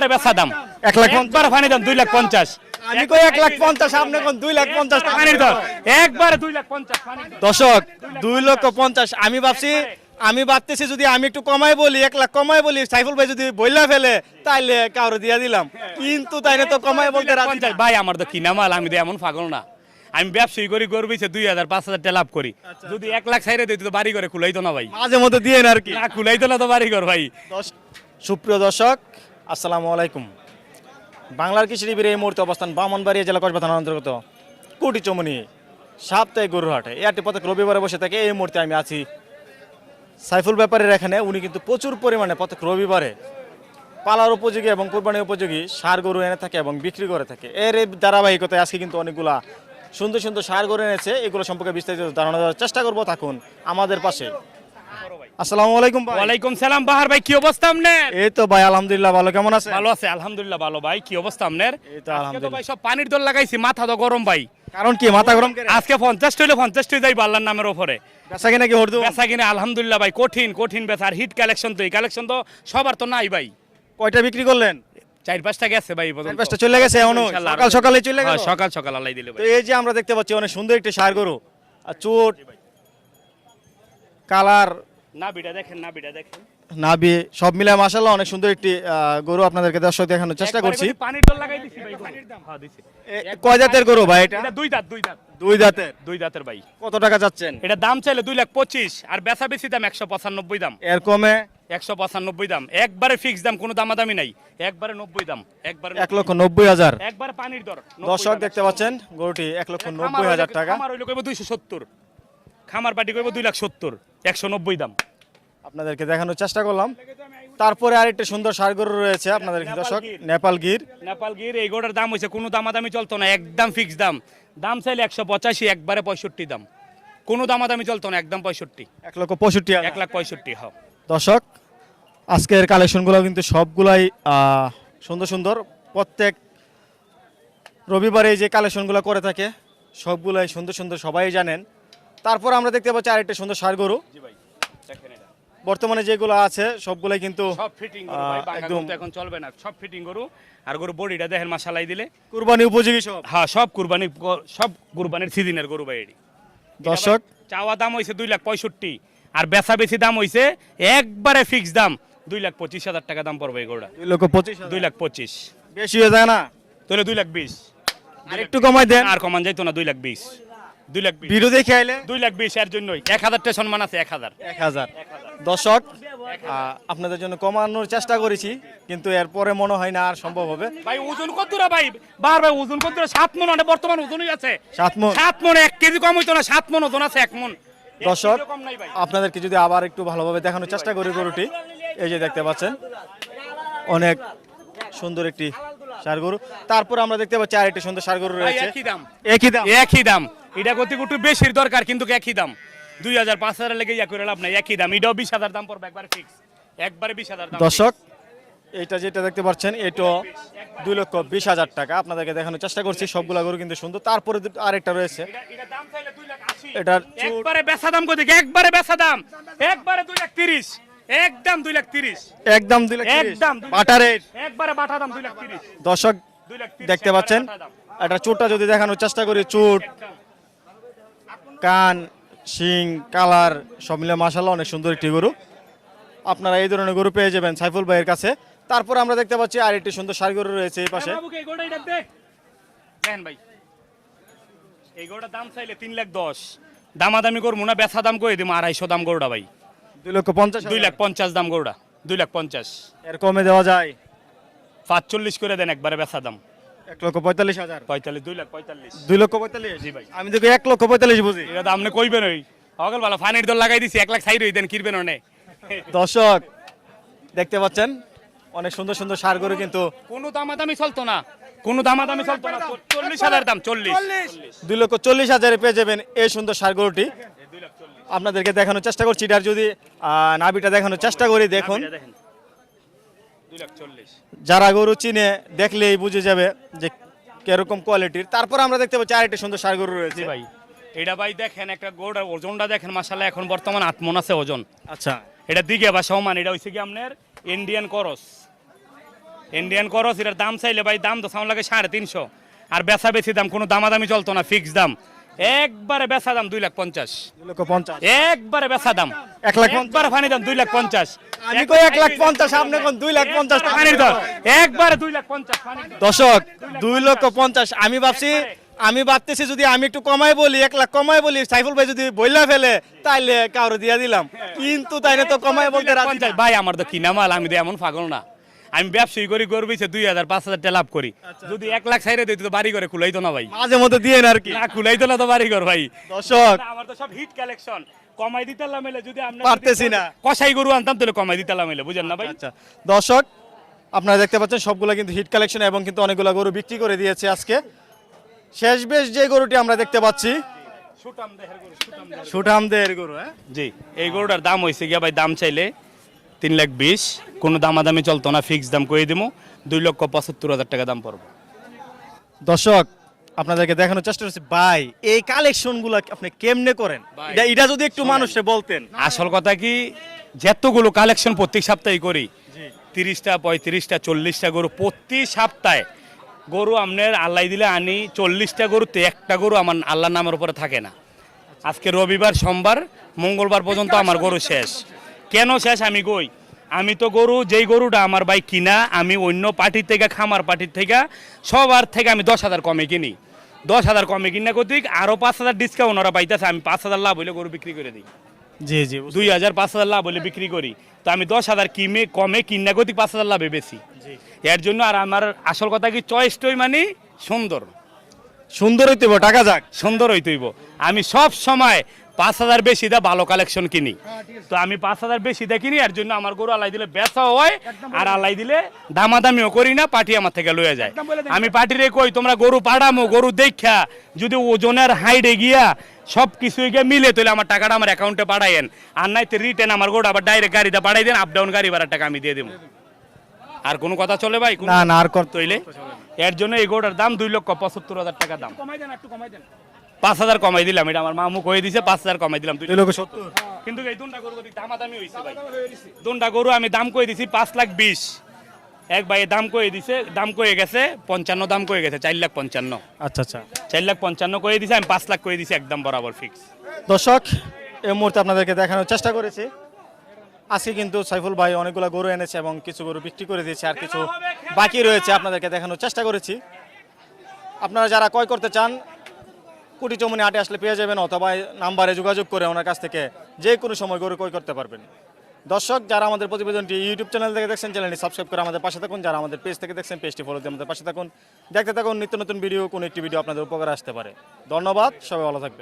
একবারে বেচা দাম। এক লাখ। একবার ফানি দাম দুই লাখ পঞ্চাশ। আমি কই এক লাখ পঞ্চাশ আপনি কোন দুই লাখ পঞ্চাশ টাকা দর। একবারে দুই লাখ পঞ্চাশ পানির দুই লক্ষ পঞ্চাশ। আমি ভাবছি আমি ভাবতেছি যদি আমি একটু কমাই বলি এক লাখ কমাই বলি সাইফুল ভাই যদি বইলা ফেলে তাইলে কারও দিয়া দিলাম। কিন্তু তাই না তো কমাই বলতে পঞ্চাশ। ভাই আমার তো কিনা মাল আমি তো এমন পাগল না। আমি ব্যবসায়ী করি গর্বিছে দুই হাজার পাঁচ হাজার টাকা লাভ করি। যদি এক লাখ সাইরে দিত তো বাড়ি করে খুলাইতো না ভাই। মাঝে মধ্যে দিয়ে না আর কি। না খুলাইতো না তো বাড়ি ঘর ভাই। সুপ্রিয় দর্শক আসসালামু আলাইকুম। বাংলার কৃষি এই মুহূর্তে অবস্থান বামনবাড়িয়া জেলা কসবা থানার অন্তর্গত কোটি চমনি সাপ্তাহিক গরুহাটে আটটি প্রত্যেক রবিবারে বসে থাকে। এই মুহূর্তে আমি আছি সাইফুল ব্যাপারের এখানে। উনি কিন্তু প্রচুর পরিমাণে প্রত্যেক রবিবারে পালার উপযোগী এবং কোরবানির উপযোগী সার গরু এনে থাকে এবং বিক্রি করে থাকে। এর ধারাবাহিকতায় আজকে কিন্তু অনেকগুলা সুন্দর সুন্দর সার গরু এনেছে। এগুলো সম্পর্কে বিস্তারিত ধারণা দেওয়ার চেষ্টা করব। থাকুন আমাদের পাশে। আসসালামু আলাইকুম ভাই। ওয়ালাইকুম সালাম বাহার ভাই কি অবস্থা আপনার? এই তো ভাই আলহামদুলিল্লাহ ভালো। কেমন আছে ভালো আছে আলহামদুলিল্লাহ ভালো ভাই কি অবস্থা আপনার? এই তো আলহামদুলিল্লাহ। ভাই সব পানির দল লাগাইছি মাথা তো গরম ভাই। কারণ কি মাথা গরম করে আজকে পঞ্চাশ হইলে পঞ্চাশ যাই আল্লাহর নামের ওপরে বেচা কিনা কি হরদু? বেচা কিনে আলহামদুলিল্লাহ ভাই কঠিন কঠিন বেচা। আর হিট কালেকশন তো এই কালেকশন তো সবার তো নাই ভাই। কয়টা বিক্রি করলেন? চার পাঁচটা গেছে ভাই চার পাঁচটা চলে গেছে ইনশাআল্লাহ সকাল সকালে চলে হ্যাঁ, গেল সকাল সকাল আল্লাহ দিলে তো এই যে আমরা দেখতে পাচ্ছি অনেক সুন্দর একটি সার গরু। আর চোট কালার না বিটা দেখেন না দেখেন। নাভি সব মিলে মাসাল্লাহ অনেক সুন্দর একটি গরু আপনাদেরকে দর্শক দেখানোর চেষ্টা একবারে করছি। পানির দল লাগাই দিছি ভাই পানির দাম। হ্যাঁ দিছি। এ, কয় জাতের গরু ভাই এটা? এটা দুই দাঁত দুই দাঁত দুই দাঁতের দুই দাঁতের ভাই। কত টাকা যাচ্ছেন এটা দাম চাইলে দুই লাখ পঁচিশ আর বেচা বেশি দাম একশো পঁচানব্বই দাম। এর কমে? একশো পঁচানব্বই দাম। একবারে ফিক্স দাম কোনো দামাদামি নাই। একবারে নব্বই দাম। একবারে এক লক্ষ নব্বই হাজার। একবার পানির দর দর্শক দেখতে পাচ্ছেন গরুটি এক লক্ষ নব্বই হাজার টাকা। খামার হইলে কইব দুইশো সত্তর। খামার পাটি করব দুই লাখ সত্তর একশো নব্বই দাম। আপনাদেরকে দেখানোর চেষ্টা করলাম। তারপরে আরেকটা সুন্দর সার গরু রয়েছে আপনাদের দর্শক নেপাল গির। নেপাল গির এই গোটার দাম হয়েছে কোনো দামাদামি চলতো না একদম ফিক্স দাম। দাম চাইলে একশো পঁচাশি একবারে পঁয়ষট্টি দাম। কোনো দামাদামি চলতো না একদম পঁয়ষট্টি। এক লক্ষ পঁয়ষট্টি এক লাখ পঁয়ষট্টি হ্যাঁ। দর্শক আজকের কালেকশনগুলো কিন্তু সবগুলাই সুন্দর সুন্দর। প্রত্যেক রবিবারে যে কালেকশনগুলো করে থাকে সবগুলাই সুন্দর সুন্দর সবাই জানেন। তারপর আমরা দেখতে পাচ্ছি আরেকটা সুন্দর সার গরু। বর্তমানে যেগুলো আছে সবগুলাই কিন্তু সব ফিটিং গরু ভাই আহ, একদম গরু তো এখন চলবে না। সব ফিটিং গরু। আর গরু বডিটা দেখেন দিলে। কুরবানি উপযোগী সব। হ্যাঁ সব কুরবানি সব কুরবানির সিজনের গরু ভাই এটি। দর্শক। চাওয়া দাম হয়েছে দুই লাখ পঁয়ষট্টি। আর বেচা বেশি দাম হয়েছে একবারে ফিক্স দাম। দুই লাখ পঁচিশ হাজার টাকা দাম পড়বে এই গরুটা। দুই লক্ষ পঁচিশ হাজার। দুই লাখ পঁচিশ। বেশি হয়ে যায় না? তাহলে দুই লাখ বিশ। আর একটু কমাই দেন। আর কমান যাইতো না দুই লাখ বিশ। দুই লাখ ভিডিও দেখে আইলে দুই লাখ বিশ এর জন্যই। এক হাজারটা সম্মান আছে এক হাজার। এক হাজার। দর্শক আপনাদের জন্য কমানোর চেষ্টা করেছি কিন্তু এরপরে মনে হয় না আর সম্ভব হবে। ভাই ওজন কত রে ভাই? বার ভাই ওজন কত রে? সাত মন অনেক বর্তমান ওজনই আছে। সাত মন। সাত মন এক কেজি কম হইতো না সাত মন ওজন আছে এক মন। দর্শক আপনাদেরকে যদি আবার একটু ভালোভাবে দেখানোর চেষ্টা করি গরুটি এই যে দেখতে পাচ্ছেন অনেক সুন্দর একটি সার গরু। তারপর আমরা দেখতে পাচ্ছি আরেকটি সুন্দর সার গরু রয়েছে। একই দাম। একই দাম। একই দাম। এটা গতি একটু বেশির দরকার কিন্তু একই দাম। দুই হাজার পাঁচ হাজার লেগে ইয়া করে লাভ নাই একই দাম। এটাও বিশ হাজার দাম পড়বে একবার ফিক্স একবারে বিশ হাজার দর্শক এইটা যেটা দেখতে পাচ্ছেন এটা দুই লক্ষ বিশ হাজার টাকা। আপনাদেরকে দেখানোর চেষ্টা করছি সবগুলা গরু কিন্তু সুন্দর। তারপরে আরেকটা রয়েছে। এটার একবারে বেচা দাম কত একবারে বেচা দাম। একবারে দুই লাখ তিরিশ। একদম দুই লাখ তিরিশ। একদম দুই লাখ একদম বাটা রেট একবারে বাটা দাম দুই লাখ তিরিশ। দর্শক দেখতে পাচ্ছেন। এটা চুটটা যদি দেখানোর চেষ্টা করি চুট। কান শিং কালার সব মিলে মাসাল্লাহ অনেক সুন্দর একটি গরু। আপনারা এই ধরনের গরু পেয়ে যাবেন সাইফুল ভাইয়ের কাছে। তারপর আমরা দেখতে পাচ্ছি আর একটি সুন্দর সার গরু রয়েছে এই পাশে। এই ভাই গোটার দাম চাইলে তিন লাখ দশ। দামাদামি করব না বেচা দাম করে দিব? আড়াইশো দাম গরুটা ভাই। দুই লক্ষ পঞ্চাশ দুই লাখ পঞ্চাশ দাম গরুটা। দুই লাখ পঞ্চাশ। এর কমে দেওয়া যায়। পাঁচচল্লিশ করে দেন একবারে বেচা দাম। এক লক্ষ পঁয়তাল্লিশ হাজার। পঁয়তাল্লিশ দুই লাখ পঁয়তাল্লিশ। দুই লক্ষ পঁয়তাল্লিশ? জি ভাই। আমি দেখি এক লক্ষ পঁয়তাল্লিশ বুঝি। এটা দাম নে কইবেন ওই। অগল ভালো ফানির দল লাগাই দিছি এক লাখ সাইড হই দেন কিরবেন ওনে? দর্শক দেখতে পাচ্ছেন? অনেক সুন্দর সুন্দর সার গরু কিন্তু। কোনো দামাদামি চলতো না। কোনো দামাদামি চলতো না। চল্লিশ হাজার দাম চল্লিশ। দুই লক্ষ চল্লিশ হাজারে পেয়ে যাবেন এই সুন্দর সার গরুটি। আপনাদেরকে দেখানোর চেষ্টা করছি। এটার যদি আহ, নাভিটা দেখানোর চেষ্টা করি দেখুন এটা দেখেন দুই লাখ চল্লিশ যারা গরু চিনে দেখলেই বুঝে যাবে যে কীরকম কোয়ালিটির তারপর আমরা দেখতে পাচ্ছি আরেকটি সুন্দর সার গরু রয়েছে। ভাই এটা ভাই দেখেন একটা গোড়া ওজনটা দেখেন মাসাল্লাহ এখন বর্তমান আট মন আছে ওজন। আচ্ছা। এটা দিকে বা সমান এটা হইছে কি আপনার ইন্ডিয়ান করস ইন্ডিয়ান করস এটার দাম চাইলে ভাই দাম তো সাউন্ড লাগে সাড়ে তিনশো। আর বেচা বেশি দাম কোনো দামাদামি চলতো না ফিক্স দাম। একবারে বেচা দাম দুই লাখ পঞ্চাশ। একবারে বেচা দাম। এক লাখ? একবারে ফানি দাম দুই লাখ পঞ্চাশ। আমি কই এক লাখ পঞ্চাশ আপনি কোন দুই লাখ পঞ্চাশ ফানির দর। একবারে দুই লাখ পঞ্চাশ ফানির দুই লক্ষ পঞ্চাশ। আমি ভাবছি আমি ভাবতেছি যদি আমি একটু কমাই বলি এক লাখ কমাই বলি সাইফুল ভাই যদি বইলা ফেলে তাইলে কারও দিয়া দিলাম। কিন্তু তাইলে তো কমাই বলতে। ভাই আমার তো কিনা মাল আমি তো এমন পাগল না। আমি ব্যবসায়ী করি গর্বিছে দুই হাজার পাঁচ হাজার টাকা লাভ করি। আচ্ছা, যদি এক লাখ সাইরে দিত তো বাড়ি করে খুলাইতো না ভাই। মাঝে মধ্যে দিয়ে না আর কি? না খুলাইতো না তো বাড়ি ঘর ভাই। দর্শক। আমার তো সব হিট কালেকশন কমাই দিতে মেলে যদি আমরা পারতেছি না। কষাই গরু আনতাম তাহলে কমাই দিতে মেলে বুঝেন না ভাই? আচ্ছা দর্শক আপনারা দেখতে পাচ্ছেন সবগুলো কিন্তু হিট কালেকশন এবং কিন্তু অনেকগুলো গরু বিক্রি করে দিয়েছে আজকে। শেষ বেশ যে গরুটি আমরা দেখতে পাচ্ছি। সুটাম দেহের গরু, সুটাম দেহের গরু। গরু হ্যাঁ? জি এই গরুটার দাম হয়েছে গিয়া ভাই দাম চাইলে তিন লাখ বিশ। কোনো দামাদামি চলতো না ফিক্স দাম করে দিবো দুই লক্ষ পঁচাত্তর হাজার টাকা দাম পড়বে। দর্শক আপনাদেরকে দেখানোর চেষ্টা করছি ভাই এই কালেকশনগুলো আপনি কেমনে করেন? এটা- এটা যদি একটু মানুষে বলতেন। আসল কথা কি যতগুলো কালেকশন প্রত্যেক সপ্তাহে করি তিরিশটা পঁয়ত্রিশটা চল্লিশটা গরু প্রতি সপ্তাহে গরু আপনার আল্লাহ দিলে আনি চল্লিশটা গরুতে একটা গরু আমার আল্লাহর নামের উপরে থাকে না। আজকে রবিবার সোমবার মঙ্গলবার পর্যন্ত আমার গরু শেষ। কেন শেষ? আমি কই? আমি তো গরু যেই গরুটা আমার ভাই কিনা আমি অন্য পার্টির থেকে খামার পার্টির থেকে সবার থেকে আমি দশ হাজার কমে কিনি। দশ হাজার কমে কিনা কতিক আরও পাঁচ হাজার ডিসকাউন্ট ওরা পাইতেছে আমি পাঁচ হাজার লাভ হইলে গরু বিক্রি করে দিই। জি জি দুই হাজার পাঁচ হাজার লাভ হলে বিক্রি করি। তো আমি দশ হাজার কিমে কমে কিনা গতি পাঁচ হাজার লাভে বেশি। এর জন্য আর আমার আসল কথা কি চয়েসটাই মানে সুন্দর। সুন্দর হইতে হবে, টাকা যাক। সুন্দর হইতেইব আমি সব সময় পাঁচ হাজার বেশি দা ভালো কালেকশন কিনি। তো আমি পাঁচ হাজার বেশি দা কিনি এর জন্য আমার গরু আলাই দিলে বেচাও হয় আর আলাই দিলে দামাদামিও করি না পার্টি আমার থেকে লয়ে যায়। আমি পার্টিরে কই তোমরা গরু পাড়ামো গরু দেখা যদি ওজনের হাইডে গিয়া সব কিছু গিয়ে মিলে তাহলে আমার টাকাটা আমার অ্যাকাউন্টে পাঠাইয়েন আর নাই তো রিটার্ন আমার গরু আবার ডাইরেক্ট গাড়িতে পাঠাই দেন আপ ডাউন গাড়ি ভাড়ার টাকা আমি দিয়ে দেবো আর কোনো কথা চলে ভাই? না না আর কর তৈলে? এর জন্য এই গরুটার দাম দুই লক্ষ পঁচাত্তর হাজার টাকা দাম। পাঁচ হাজার কমাই দিলাম এটা আমার মামু কয়ে দিছে পাঁচ হাজার কমাই দিলাম। কিন্তু এই দুনটা গরু দামাদামি হয়েছে ভাই। দুনটা গরু আমি দাম কয়ে দিছি পাঁচ লাখ বিশ। এক ভাই দাম কয়ে দিছে দাম কয়ে গেছে পঞ্চান্ন দাম কয়ে গেছে চার লাখ পঞ্চান্ন। আচ্ছা আচ্ছা। চার লাখ পঞ্চান্ন কয়ে দিছে আমি পাঁচ লাখ কয়ে দিছি একদম বরাবর ফিক্স দর্শক এই মুহূর্তে আপনাদেরকে দেখানোর চেষ্টা করেছি। আজকে কিন্তু সাইফুল ভাই অনেকগুলো গরু এনেছে এবং কিছু গরু বিক্রি করে দিয়েছে আর কিছু বাকি রয়েছে আপনাদেরকে দেখানোর চেষ্টা করেছি। আপনারা যারা ক্রয় করতে চান কুটি চমনি হাটে আসলে পেয়ে যাবেন অথবা নাম্বারে যোগাযোগ করে ওনার কাছ থেকে যে কোনো সময় গরু কই করতে পারবেন। দর্শক, যারা আমাদের প্রতিবেদনটি ইউটিউব চ্যানেল থেকে দেখছেন, চ্যানেলটি সাবস্ক্রাইব করে আমাদের পাশে থাকুন। যারা আমাদের পেজ থেকে দেখছেন, পেজটি ফলো দিয়ে আমাদের পাশে থাকুন। দেখতে থাকুন, নিত্য নতুন ভিডিও, কোনো একটি ভিডিও আপনাদের উপকারে আসতে পারে। ধন্যবাদ, সবাই ভালো থাকবেন।